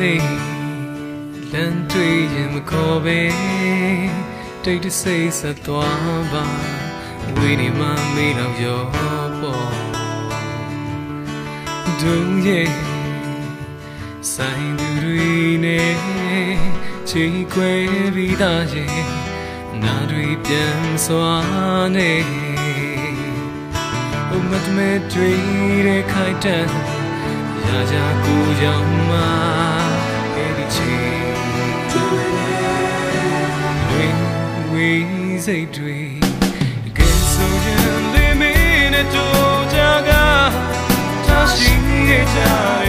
နေလမ်းတွေ့ရင်မခေါ်ပဲတိတ်တဆိတ်ဆက်သွားပါဝေးနေမှမေးတော့ရောပေါ်ဒုံရဲ့ဆိုင်သူတွေနဲ့ချီခွဲပြီးသားရဲ့နာတွေပြန်စွာနေဘုမတ်မဲတွေတဲ့ခိုင်တန်ရာရာကိုကြောင့်မှအဲ့ဒီ ချိန်တွေဝေးစိတ်တွေကဲဆိုရင်လေးမင်းနဲ့တို့ကြကထားရှိခဲ့ကြ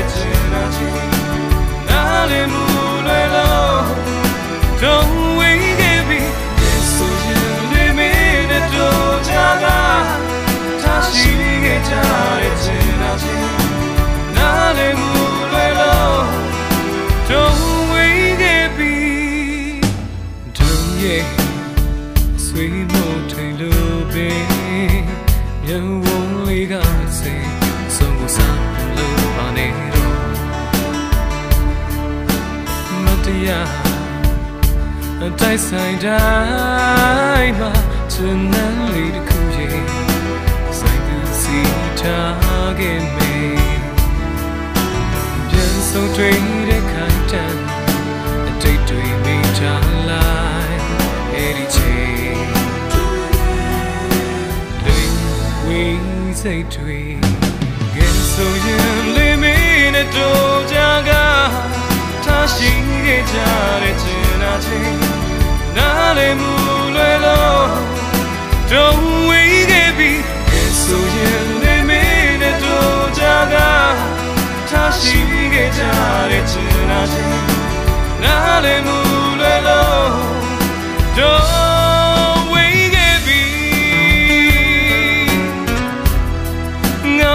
ထိန်လို့ပဲမြတ်ဝုံလေးကစိတ်ဆုံးကိုစားလို့ပါနေတော့မတရားအတိုက်ဆိုင်တိုင်းမှာချင်နှမ်းလေးတစ်ခုရဲ့ဆိုင်သူစီထားခဲ့မေပြန်ဆုံးတွေ့ စိတ်တွေကဲဆိုရင်လေးမင်းနဲ့တို့ကြက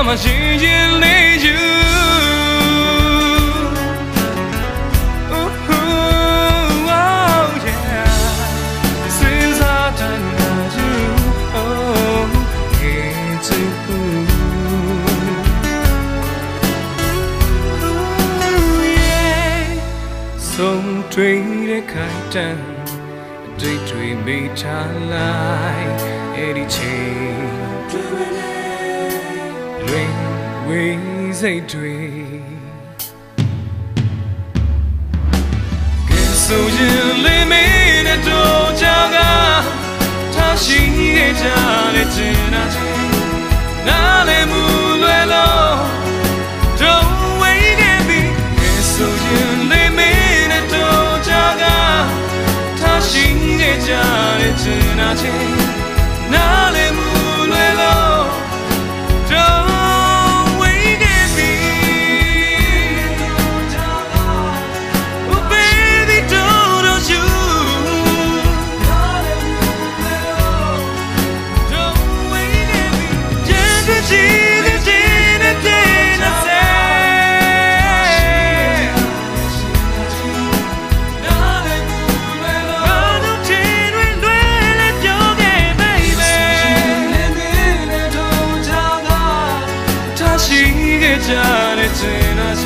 မရှိရင်လေး you Ooh, oh, yeah. Since I done got you, oh, it's Ooh, yeah. ဆုံး ဝေးစိတ်တွေဆိုရင်လေးမင်းနဲ့တို့ကြကထားရှိခဲ့ကြတဲ့ကျင်နာချင်းနားလည်မှုလွယ်လို့ Don't wait and be ဆိုရင်လေးမင်းနဲ့တို့ကြကထားရှိခဲ့ကြတဲ့ကျင်နာချင်းနားလည် ထားရှိခဲ့ကြတဲ့ချိန်နာချင်း